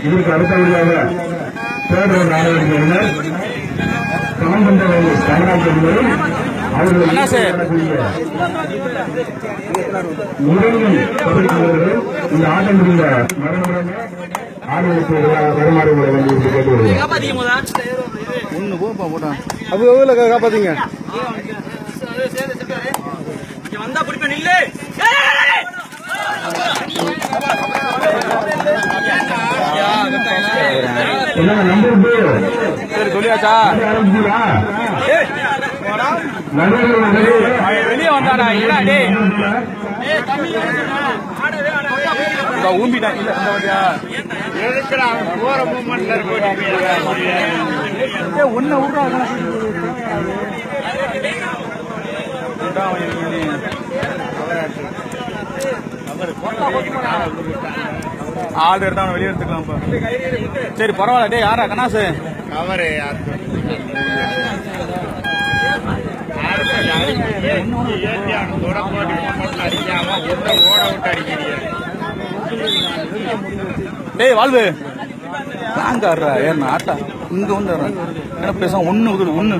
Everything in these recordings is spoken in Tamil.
இதற்கு அடுத்தபடியாக தேர்தல் அவர்களை முதலில் பத்திரிகையாளர்கள் இந்த ஆட்டம் முடிந்த மரணமுடன் ஆர்வலுக்கு வருமாறு உங்களை வந்து கேட்டு வருகிறேன் ஒன்று போப்பா போட்டா அது எவ்வளோ காப்பாத்தீங்க வந்தா பிடிப்பேன் இல்ல. சரி சொல்லியாச்சா? வெளியே வந்தாடா இல்ல டேய்? ஊம்பிட்டா இல்ல ஒண்ணு விட்றா அதெல்லாம். விட்றா, அவன் இவன் நீ. ஆள் எடுத்தா அவனை வெளியே எடுத்துக்கலாம் சரி பரவாயில்ல. டேய் யாரா கண்ணாசு டேய் வாழ்வு. வாங்க ஆடுறா ஏன்னா ஆட்டா இங்க வந்து. என்ன பேச ஒண்ணு ஒண்ணு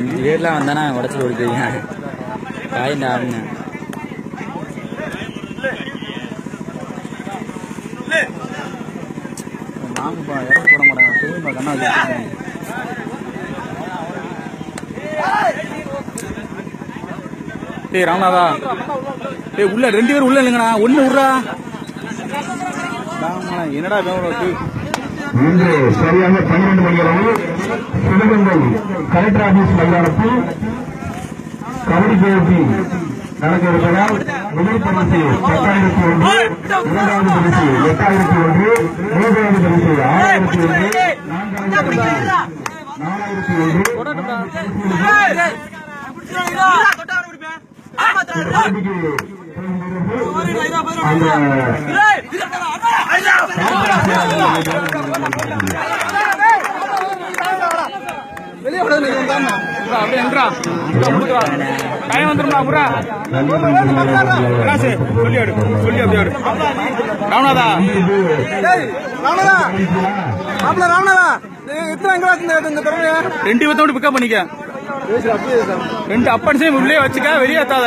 வீட்டில் வந்தானா உடச்சி கொடுத்துருங்க காயின் ஆடுங்க நாங்கப்பா இறக்க போட மாட்டாங்க. திரும்ப கண்ணா வச்சுருக்கேன் டேய் ராமநாதா டேய் உள்ள ரெண்டு பேரும் உள்ள இல்லைங்கண்ணா ஒன்று விட்றா ராமண்ணா, என்னடா வேணும் இன்று சரியாக பன்னிரண்டு மணி அளவு சிவகங்கை கலெக்டர் ஆபீஸ் மைதானத்தில் கபடி போட்டி நடக்க இருப்பதால் முதல் பரிசு பத்தாயிரத்தி ஒன்று இரண்டாவது பரிசு எட்டாயிரத்தி ஒன்று மூன்றாவது பரிசு ஆறாயிரத்தி ஒன்று நான்காவது பரிசு நாலாயிரத்தி ஒன்று போட்டிக்கு அந்த வெளியே விட நீ வந்தாமா அப்படியே என்றா டைம் வந்துருமா புறா காசு சொல்லி எடு சொல்லி அப்படியே எடு ராமநாதா ராமநாதா மாப்பிள்ள ராமநாதா எத்தனை கிளாஸ் இந்த இந்த திறமையா ரெண்டு பேர்த்தோட பிக்கப் பண்ணிக்க ரெண்டு அப்பன்ஸையும் உள்ளே வச்சுக்க வெளியே ஏத்தாத.